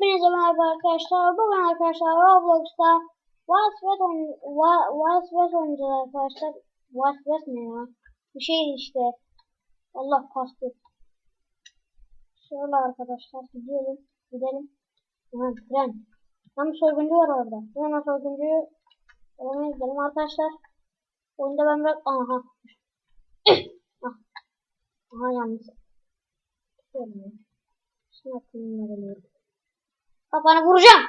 Hepinize merhaba arkadaşlar. Bugün arkadaşlar Roblox'ta Wild West oynayacağız arkadaşlar. Wild West ne ya? Bir şey işte. Allah kastı. Şöyle arkadaşlar gidelim. Gidelim. Ha tren. Tam soyguncu var orada. Hemen soyguncuyu aramaya gidelim arkadaşlar. Oyunda ben biraz... Aha. ah. Aha yalnız. Şöyle. Atayım alıyorum. Kafana vuracağım.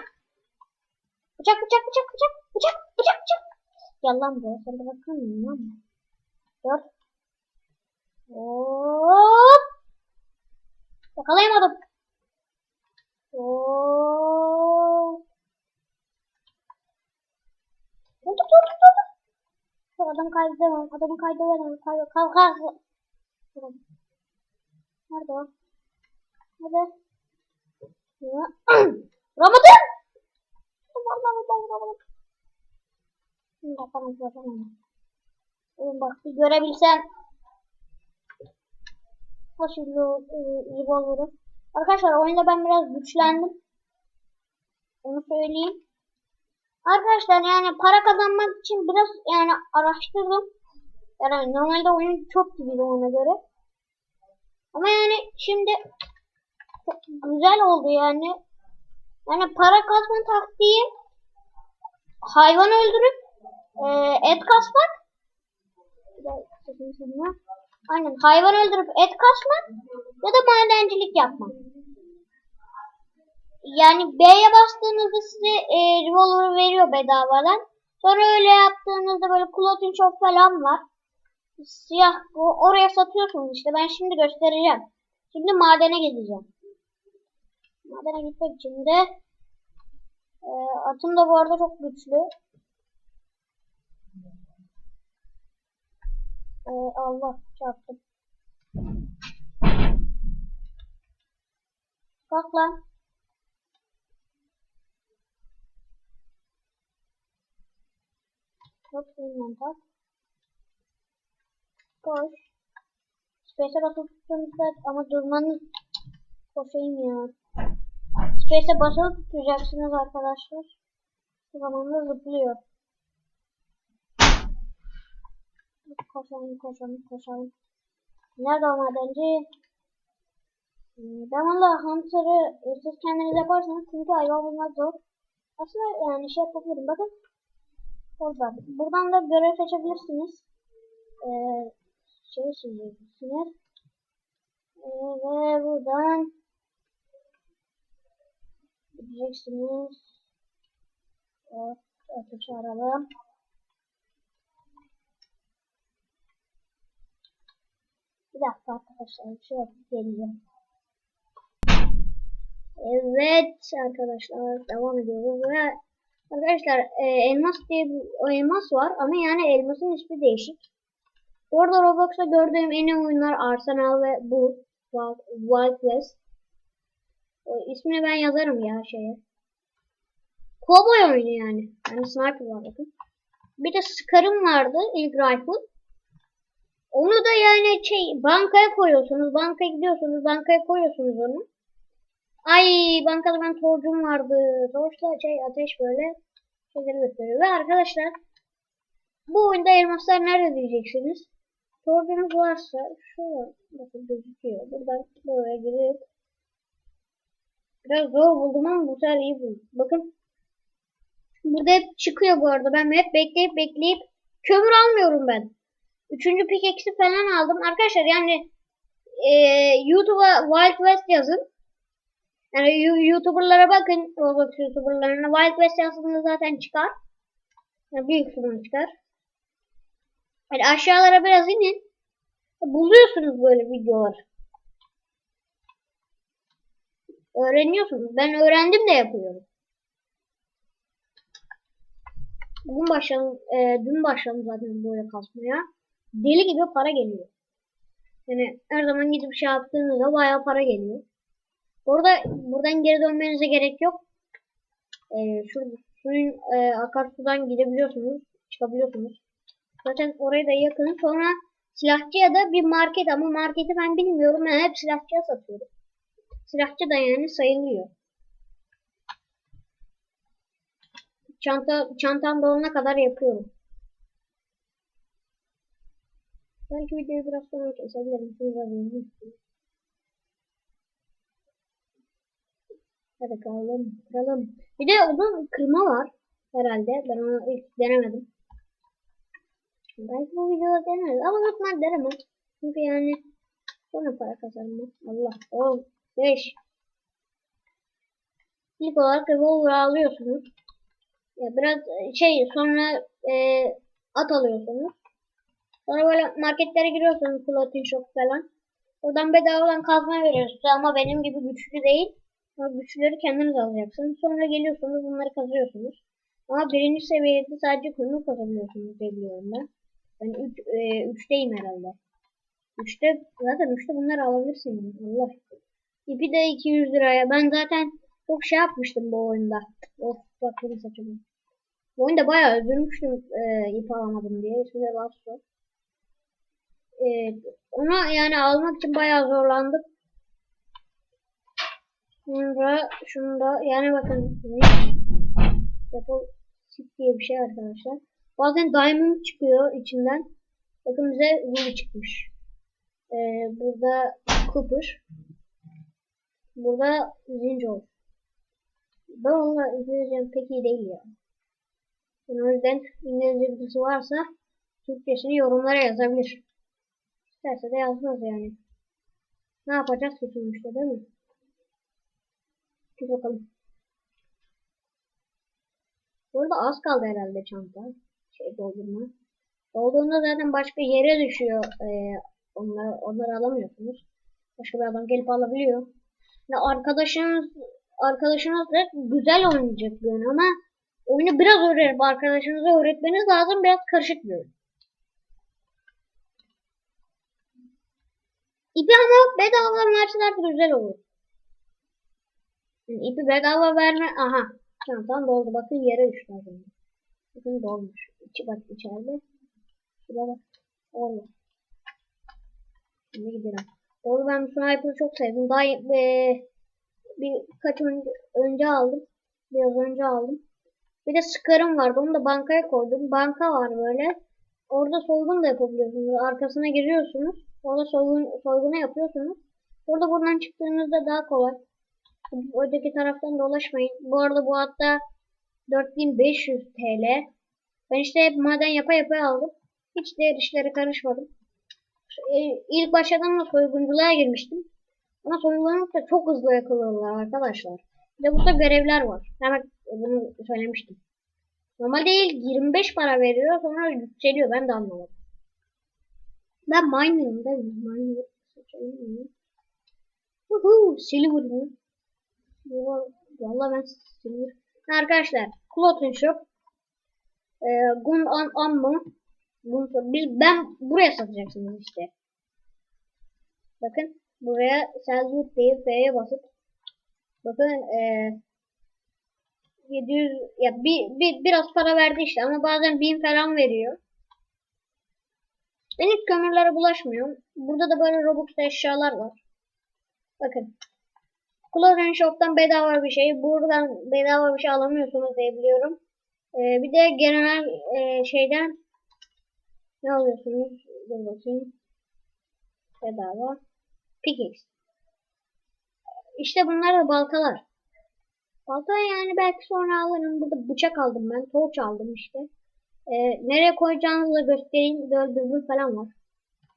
Bıçak bıçak bıçak bıçak bıçak bıçak bıçak. Gel lan buraya sen de bakın lan. Dur. Hop. Yakalayamadım. Hop. Dur dur dur dur. Şu adamı kaydedemem. Adamı kaydedemem. Kay kalk kalk. Nerede o? Nerede? Ramadan! Ben Ramadan. Şimdi bakalım bakalım. Oğlum bak bir görebilsen. Nasıl revolver'ı. Arkadaşlar oyunda ben biraz güçlendim. Onu söyleyeyim. Arkadaşlar yani para kazanmak için biraz yani araştırdım. Yani normalde oyun çok gibiydi ona göre. Ama yani şimdi güzel oldu yani. Yani para kasma taktiği hayvan öldürüp e, et kasmak. Aynen hayvan öldürüp et kasmak ya da madencilik yapmak. Yani B'ye bastığınızda size e, revolver veriyor bedavadan. Sonra öyle yaptığınızda böyle clothing shop falan var. Siyah bu oraya satıyorsunuz işte. Ben şimdi göstereceğim. Şimdi madene gideceğim. Madene gitmek için de e, atım da bu arada çok güçlü. E, Allah çarptım. Kalk lan. Hop inventar. Koş. Space'e basılı tuttuğunuzda ama durmanız koşayım ya. Space'e basılı tutacaksınız arkadaşlar. Bu zaman da zıplıyor. Koşalım koşalım koşalım. Nerede o madenci? Ben valla Hunter'ı e, siz kendiniz yaparsanız çünkü hayvan bulmak zor. Aslında yani şey yapabilirim. Bakın. Orada. Buradan da görev seçebilirsiniz. Ee, şey seçeceksiniz. Ee, ve buradan gideceksiniz. Evet, ateş aralım. Bir dakika arkadaşlar, bir şey. Evet arkadaşlar, devam ediyoruz ve arkadaşlar e, elmas diye bir elmas var ama yani elmasın ismi değişik. Orada Roblox'ta gördüğüm en iyi oyunlar Arsenal ve bu Wild West. O, ismini ben yazarım ya şeye. Cowboy oyunu yani. Yani sniper var bakın. Bir de Scar'ım vardı ilk rifle. Onu da yani şey bankaya koyuyorsunuz. Bankaya gidiyorsunuz. Bankaya koyuyorsunuz onu. Ay bankada ben torcum vardı. Torçla şey ateş böyle şeyleri gösteriyor. Ve arkadaşlar bu oyunda elmaslar nerede diyeceksiniz. Torcunuz varsa şurada bakın gözüküyor. Buradan buraya girip biraz zor buldum ama bu sefer iyi buldum. Bakın burada hep çıkıyor bu arada. Ben hep bekleyip bekleyip kömür almıyorum ben. Üçüncü pickaxe'i falan aldım. Arkadaşlar yani e, YouTube'a Wild West yazın. Yani YouTuber'lara bakın. Roblox YouTuber'larına. Wild West yazdığında zaten çıkar. Yani büyük ihtimal çıkar. Yani aşağılara biraz inin. Buluyorsunuz böyle videolar. Öğreniyorsunuz. Ben öğrendim de yapıyorum. Bugün başladım, e, dün başladım zaten böyle kasmaya. Deli gibi para geliyor. Yani her zaman gidip şey yaptığınızda bayağı para geliyor. Burada buradan geri dönmenize gerek yok. E, şu suyun e, akarsudan gidebiliyorsunuz, çıkabiliyorsunuz. Zaten oraya da yakın. Sonra silahçıya da bir market ama marketi ben bilmiyorum. Ben hep silahçıya satıyorum. Silahçı da yani sayılıyor. çanta çantam dolana kadar yapıyorum. Belki videoyu biraz sonra kesebilirim. Şunu. Hadi kıralım, kıralım. Bir de onun kırma var herhalde. Ben onu ilk denemedim. Belki bu videoda deneriz ama lütfen deneme. Çünkü yani sonra para kazanma. Allah. 10, 5. İlk olarak revolver alıyorsunuz. Ya biraz şey sonra e, at alıyorsunuz. Sonra böyle marketlere giriyorsunuz clothing shop falan. Oradan bedavadan kazma veriyorsunuz ama benim gibi güçlü değil. Ama güçlüleri kendiniz alacaksınız. Sonra geliyorsunuz bunları kazıyorsunuz. Ama birinci seviyede sadece konu kazabiliyorsunuz diye biliyorum ben. Ben 3 e, üçteyim herhalde. 3'te zaten 3'te bunları alabilirsiniz. Allah. İpi de 200 liraya. Ben zaten çok şey yapmıştım bu oyunda. Of bak benim saçımı. Bu oyunda bayağı üzülmüştüm e, ip alamadım diye. İsmi de Lasso. E, ona yani almak için bayağı zorlandık. Sonra şunu da yani bakın Apple Chip diye bir şey arkadaşlar. Bazen diamond çıkıyor içinden. Bakın bize ruby çıkmış. Ee, burada copper. Burada zinco. Ben onunla İngilizcem pek iyi değil ya. Yani o yüzden İngilizce birisi varsa Türkçesini yorumlara yazabilir. İsterse de yazmaz yani. Ne yapacağız ki değil mi? Dur bakalım. Burada az kaldı herhalde çanta. Şey doldurma. Dolduğunda zaten başka yere düşüyor. Ee, onları, onları alamıyorsunuz. Başka bir adam gelip alabiliyor. Ya arkadaşınız arkadaşınız da güzel oynayacak bir oyun ama oyunu biraz öğrenip arkadaşınıza öğretmeniz lazım. Biraz karışık bir oyun. İpi ama bedava verseler güzel olur. Yani ipi bedava verme. Aha. Tamam tamam doldu. Bakın yere düştü. Bakın dolmuş. İçi bak içeride. Şurada bak. Oldu. Şimdi gidelim. Doğru ben sniper'ı çok sevdim. Daha e, birkaç önce, önce aldım. Biraz önce aldım. Bir de Scar'ım vardı. Onu da bankaya koydum. Banka var böyle. Orada soygun da yapabiliyorsunuz. Arkasına giriyorsunuz. Orada soygun, soygunu yapıyorsunuz. Burada buradan çıktığınızda daha kolay. Öteki taraftan dolaşmayın. Bu arada bu hatta 4500 TL. Ben işte hep maden yapa yapa aldım. Hiç diğer işlere karışmadım. E, ilk başladan da soygunculuğa girmiştim. Ama soygunculukta çok hızlı yakalıyorlar arkadaşlar. Bir de burada görevler var. Hemen bunu söylemiştim. Normal değil 25 para veriyor sonra yükseliyor ben de anlamadım. Ben miner'ım değil mi? Miner. Uhu, silver mı? Valla ben silver. Arkadaşlar Clothing Shop e, Gun An Ammo ben buraya satacaksınız işte. Bakın buraya Selwood diye F'ye basıp bakın e, 700 ya bir, bir biraz para verdi işte ama bazen 1000 falan veriyor. Ben hiç kömürlere bulaşmıyorum. Burada da böyle Robux'ta eşyalar var. Bakın. Clothing Shop'tan bedava bir şey. Buradan bedava bir şey alamıyorsunuz diye biliyorum. Ee, bir de genel e, şeyden ne alıyorsunuz? Dur bakayım. Bedava. Pickaxe. İşte bunlar da baltalar. Balta yani belki sonra alırım. Burada bıçak aldım ben. Torç aldım işte. Ee, nereye koyacağınızı da göstereyim. Dürbün falan var.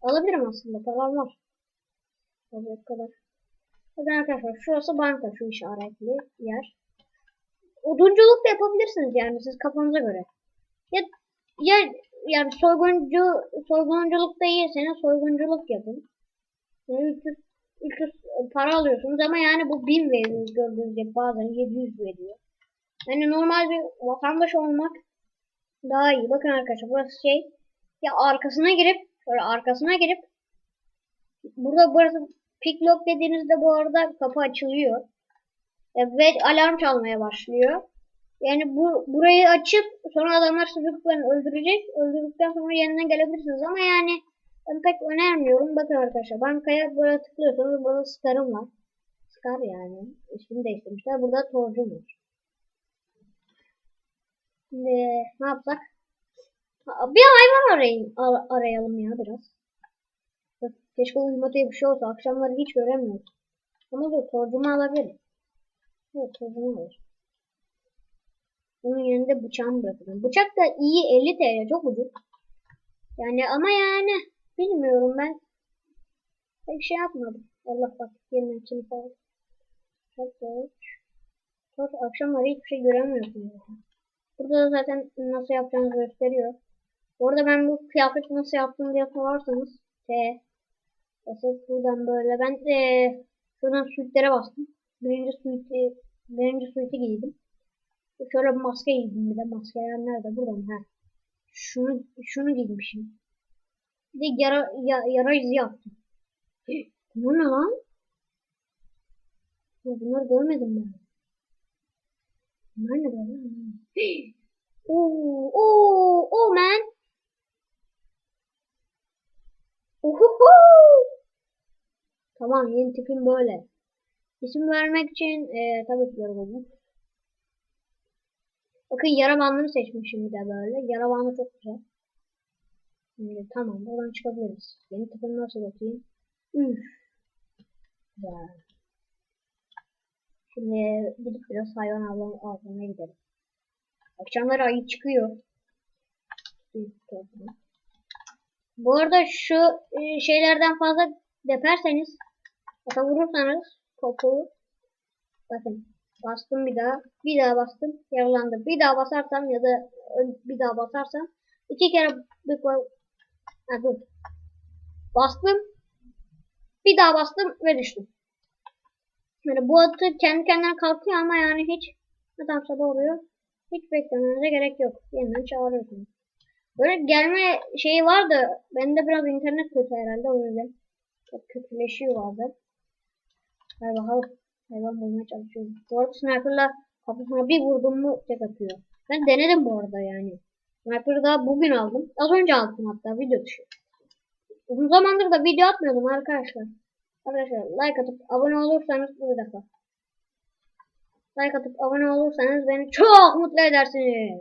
Alabilirim aslında. Param var. Tabii kadar. Bakın arkadaşlar şurası banka şu işaretli yer. Odunculuk da yapabilirsiniz yani siz kafanıza göre. Ya, ya yani soyguncu soygunculukta iyiseniz soygunculuk yapın. Yani 300, 300 para alıyorsunuz ama yani bu 1000 veriyor gördüğünüz gibi bazen 700 veriyor. Yani normal bir vatandaş olmak daha iyi. Bakın arkadaşlar burası şey ya arkasına girip böyle arkasına girip burada burası pick lock dediğinizde bu arada kapı açılıyor. Ve alarm çalmaya başlıyor. Yani bu burayı açıp sonra adamlar sizi öldürecek. Öldürdükten sonra yeniden gelebilirsiniz ama yani ben pek önermiyorum. Bakın arkadaşlar bankaya böyle tıklıyorsanız burada Scar'ım var. Scar yani. İsmini değiştirmişler. Burada torcum var. Şimdi ne yapsak? Bir hayvan arayın, ar- arayalım ya biraz. Keşke uyuma diye bir şey olsa. Akşamları hiç göremiyoruz. Ama dur torcumu alabilirim. Evet torcumu alır. Bunun yanında bıçağımı bırakırım. Bıçak da iyi 50 TL çok ucuz. Yani ama yani bilmiyorum ben. Pek şey yapmadım. Allah bak yeniden kim falan. Çok zor. Çok akşamları hiçbir şey göremiyorsun. Burada da zaten nasıl yapacağınızı gösteriyor. Bu arada ben bu kıyafet nasıl yaptım diye sorarsanız T basıp buradan böyle ben de şuradan suitlere bastım. Birinci suiti birinci suiti giydim. Şöyle bir maske giydim bir de maskeler nerede? Burada mı? Ha. Şunu şunu giymişim. Bir de yara, ya, yara izi yaptım. Bu ne lan? Ya bunları görmedim ben. Bunlar ne böyle? Oo, oo, oh man. Uhuhu. Tamam yeni tipim böyle. İsim vermek için e, tabii ki buldum. Bakın yara bandını seçmişim bir de böyle. Yara çok güzel. Şimdi tamam buradan çıkabiliriz. Yeni tipim nasıl bakayım? Üf. Güzel. Şimdi gidip biraz hayvan avlam avlamaya gidelim. Akşamları ayı çıkıyor. Bu arada şu e, şeylerden fazla deperseniz ata vurursanız topu bakın bastım bir daha bir daha bastım yaralandım. Bir daha basarsam ya da bir daha basarsam iki kere ha, dur. Bastım bir daha bastım ve düştüm. Yani bu atı kendi kendine kalkıyor ama yani hiç ne tam sabah oluyor. Hiç beklemenize gerek yok. Yeniden çağırıyorsunuz. Böyle gelme şeyi vardı. Bende biraz internet kötü herhalde o yüzden. Çok kötüleşiyor bazen. Hadi bakalım. Hayvan bulmaya çalışıyorum. Arada sniper'la kafasına bir vurdum mu tek atıyor. Ben denedim bu arada yani. Sniper'ı da bugün aldım. Az önce aldım hatta video dışı. Uzun zamandır da video atmıyordum arkadaşlar. Arkadaşlar like atıp abone olursanız bir dakika. Like atıp abone olursanız beni çok mutlu edersiniz.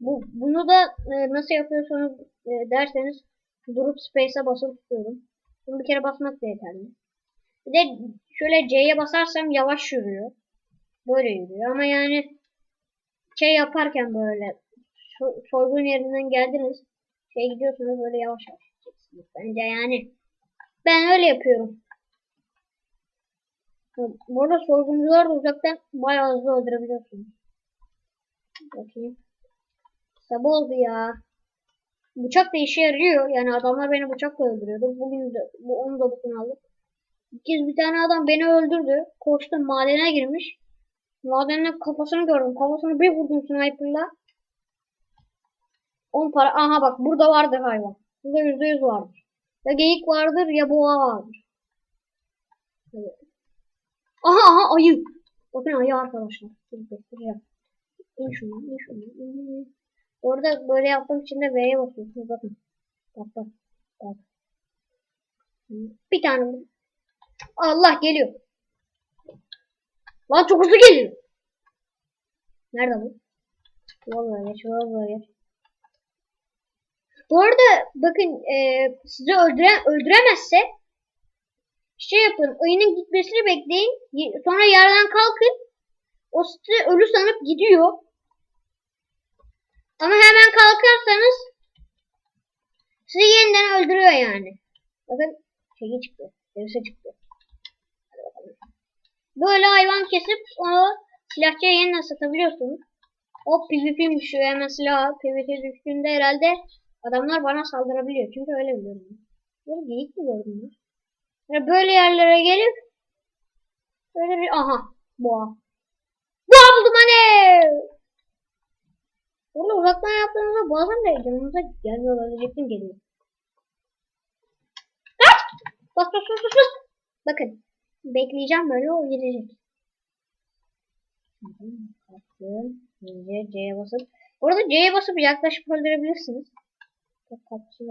Bu, bunu da e, nasıl yapıyorsunuz e, derseniz durup space'e basılı tutuyorum. Bunu bir kere basmak da yeterli. Bir de şöyle C'ye basarsam yavaş yürüyor. Böyle yürüyor ama yani şey yaparken böyle so- soygun yerinden geldiniz. Şey gidiyorsunuz böyle yavaş yavaş gideceksiniz. Bence yani ben öyle yapıyorum. Bu arada soyguncular da uzaktan bayağı hızlı öldürebiliyorsunuz. Bakayım. Sabah oldu ya. Bıçak da işe yarıyor. Yani adamlar beni bıçakla öldürüyordu. Bugün de bu onu da bugün aldım. Bir kez bir tane adam beni öldürdü. Koştum madene girmiş. Madenin kafasını gördüm. Kafasını bir vurdum sniper'la. 10 para. Aha bak burada vardır hayvan. Burada yüzde yüz vardır. Ya geyik vardır ya boğa vardır. Aha aha ayı. Bakın ayı arkadaşlar. Göstereceğim. İn şunu, in şunu, in. Orada böyle yapmak için de V'ye basıyorsunuz bakın. Bak bak bak. Bir tane. Allah geliyor. Lan çok hızlı geliyor. Nerede bu? Vallahi geç, vallahi geç. Bu arada bakın e, sizi öldüren, öldüremezse şey yapın. Oyunun gitmesini bekleyin. Sonra yerden kalkın. O sizi ölü sanıp gidiyor. Ama hemen kalkarsanız sizi yeniden öldürüyor yani. Bakın şey çıktı. Derisi çıktı. Böyle hayvan kesip onu silahçıya yeniden satabiliyorsunuz. O PvP'miş hemen silah. PvP düştüğünde herhalde adamlar bana saldırabiliyor. Çünkü öyle biliyorum. Böyle geyik mi gördün? Yani böyle yerlere gelip böyle bir aha boğa. Boğa buldum hani. Bunu uzaktan yaptığınızda bazen de canınıza gelmiyor olabilecektim geliyor. Kaç! Bas bas bas bas bas. Bakın. Bekleyeceğim böyle o girecek. Bakın. C, C'ye basıp. Orada C'ye basıp yaklaşıp öldürebilirsiniz. Çok kapsız.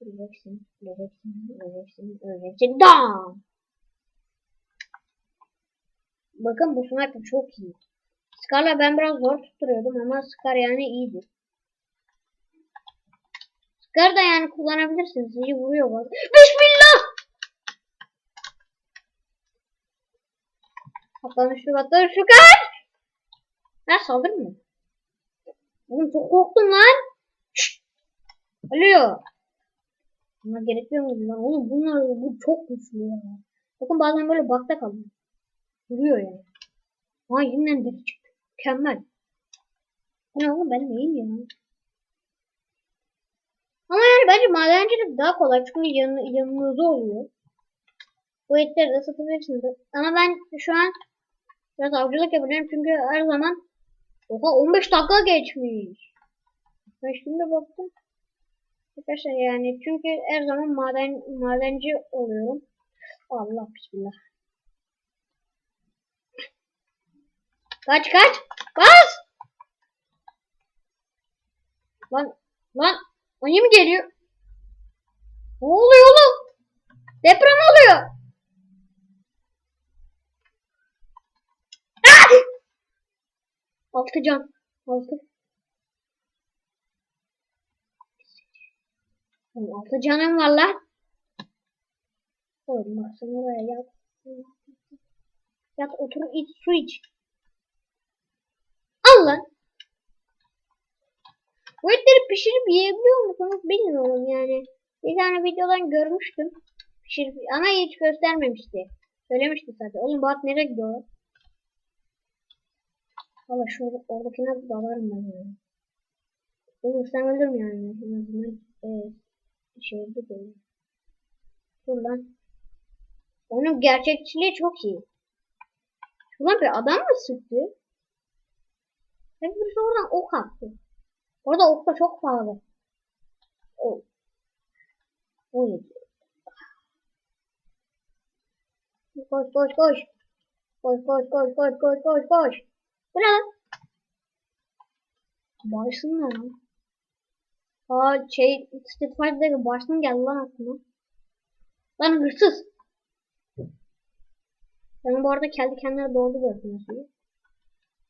Öleceksin, öleceksin, öleceksin, öleceksin. Dam! Bakın bu sniper çok iyi. Scar'la ben biraz zor tutturuyordum ama Scar yani iyiydi. Scar da yani kullanabilirsiniz. İyi vuruyor bak. 5000 Saklanışlı batları şu kaç. Ha saldır mı? Oğlum çok korktum lan. Şşt. Alo. Buna gerek yok lan. Oğlum bunlar bu çok güçlü ya. Bakın bazen böyle bakta kalıyor. Duruyor yani. Ama yeniden deri çıktı. Mükemmel. Ne oğlum ben neyim ya? Ama yani bence madencilik daha kolay çünkü yan, yanınızda oluyor. Bu etleri de satabilirsiniz. Ama ben şu an biraz avcılık yapacağım çünkü her zaman Oha 15 dakika geçmiş. Ben şimdi baktım. Arkadaşlar yani çünkü her zaman maden madenci oluyorum. Allah bismillah. Kaç kaç. Bas. Lan lan ayı mı geliyor? Ne oluyor oğlum? Deprem oluyor. Altı can. Altı. Altı canım var lan. Oğlum bak sen oraya yat. Yat otur iç su iç. Al lan. Bu etleri pişirip yiyebiliyor musunuz bilmiyorum yani. Bir tane videodan görmüştüm. Pişirip ama hiç göstermemişti. Söylemişti zaten. Oğlum bu at nereye gidiyor? Valla şu oradakine dalarım ben yani. Oğlum sen ölür mü yani? En azından evet. Şeyde değil. Dur lan. Onun gerçekçiliği çok iyi. Şuna bir adam mı sıktı? Hep birisi oradan ok attı. Orada ok da çok pahalı. O. O yedi. Koş koş koş. Koş koş koş koş koş koş koş. Bu ne lan? Başın ne lan? Aa şey Street Fighter'daki başın geldi lan aklıma. Lan hırsız. Ben bu arada kendi kendine doğdu gördüm suyu.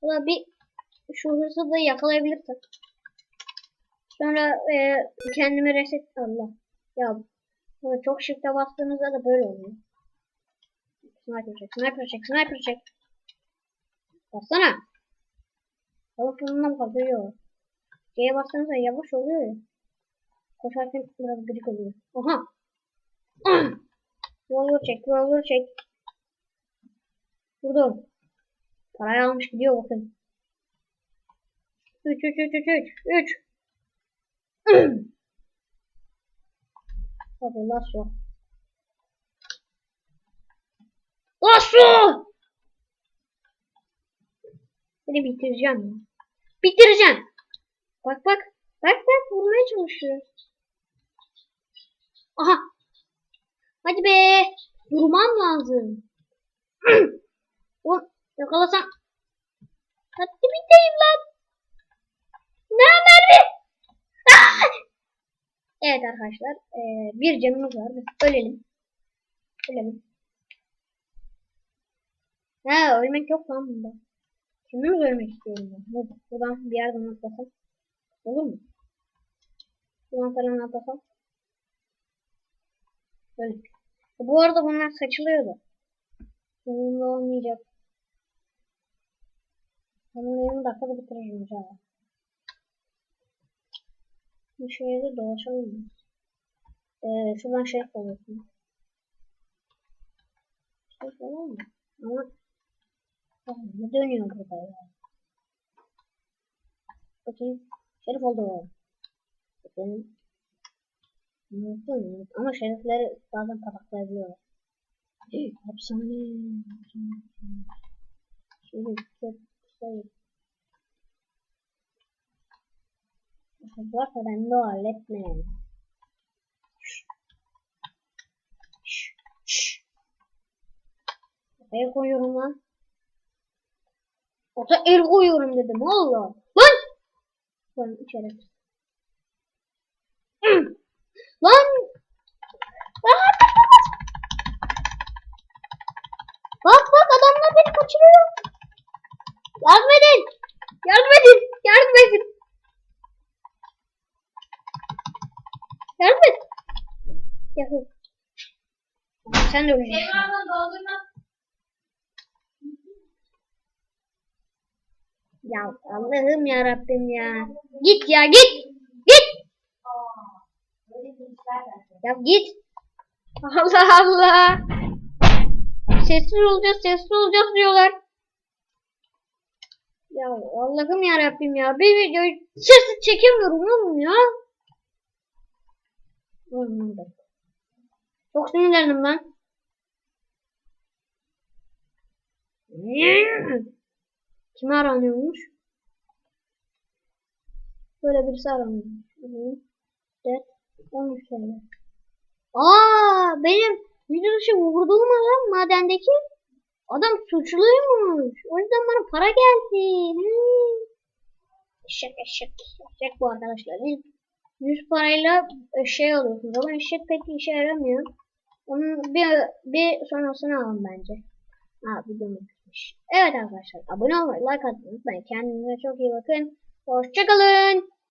Bu bir şu hırsızı yakalayabilirsek. Sonra e, kendimi reset Allah. Ya sonra çok shift'e bastığınızda da böyle oluyor. Sniper çek, sniper çek, sniper çek. Bassana. Tavuk bundan kalıyor. C'ye bastığınızda yavaş oluyor ya. Koşarken biraz gıcık oluyor. Aha. Roller çek, roller çek. Vurdum. Parayı almış gidiyor bakın. 3 3 3 3 3 3 Hadi lasso. Lasso! Seni bitireceğim ya. Bitireceğim. Bak bak. Bak bak vurmaya çalışıyor. Aha. Hadi be. Durmam lazım. O yakalasam. Hadi biteyim lan. Ne? Ah! Evet arkadaşlar. Ee, bir canımız var. Biz ölelim. Ölelim. Ha ölmek yok lan bunda. Kendimiz ölmek istiyorum ben. Bu- Buradan bir yerden atlasam. Olur mu? Buradan falan atlasam. Öldük. Bu arada bunlar saçılıyordu. Bununla olmayacak. Ben bunu 20 dakikada bitiririm inşallah. Bu şehirde dolaşalım mı? Ee, şuradan şey koyuyorsun. Şey falan mı? Ama Oğlum, ne dönüyor burada ya? Bakayım. Şerif oldu. Bakayım. Unuttum. Ama şerifleri bazen pataklayabiliyorlar. Hey, hapishane. Şöyle çok şey. Varsa ben de o halletme. Şşş. Şşş. Şşş. Kafaya koyuyorum lan. Ota el koyuyorum dedim Allah. Lan! Lan içeri. Lan! Bak bak adamlar beni kaçırıyor. Yardım edin. Yardım edin. Yardım edin. Yardım et. Yahu. Sen de öleceksin. Tekrardan doldurmak Ya Allah'ım ya Rabbim ya. Git ya git. Git. Ya git. Allah Allah. Sessiz olacağız, sessiz olacağız diyorlar. Ya Allah'ım ya Rabbim ya. Bir videoyu sessiz çekemiyorum oğlum ya. Çok sinirlendim lan. Kim aranıyormuş? Böyle birisi aranıyormuş. Evet. 13 TL. Aa benim video dışı vurduğum adam madendeki adam suçluymuş. O yüzden bana para geldi. Hmm. Eşek eşek. Eşek bu arkadaşlar. İlk 100 parayla şey alıyorsunuz ama eşek pek işe yaramıyor. Onun bir, bir sonrasını alın bence. Ha videomu. Evet arkadaşlar abone olmayı, like atmayı unutmayın. Kendinize çok iyi bakın. Hoşçakalın.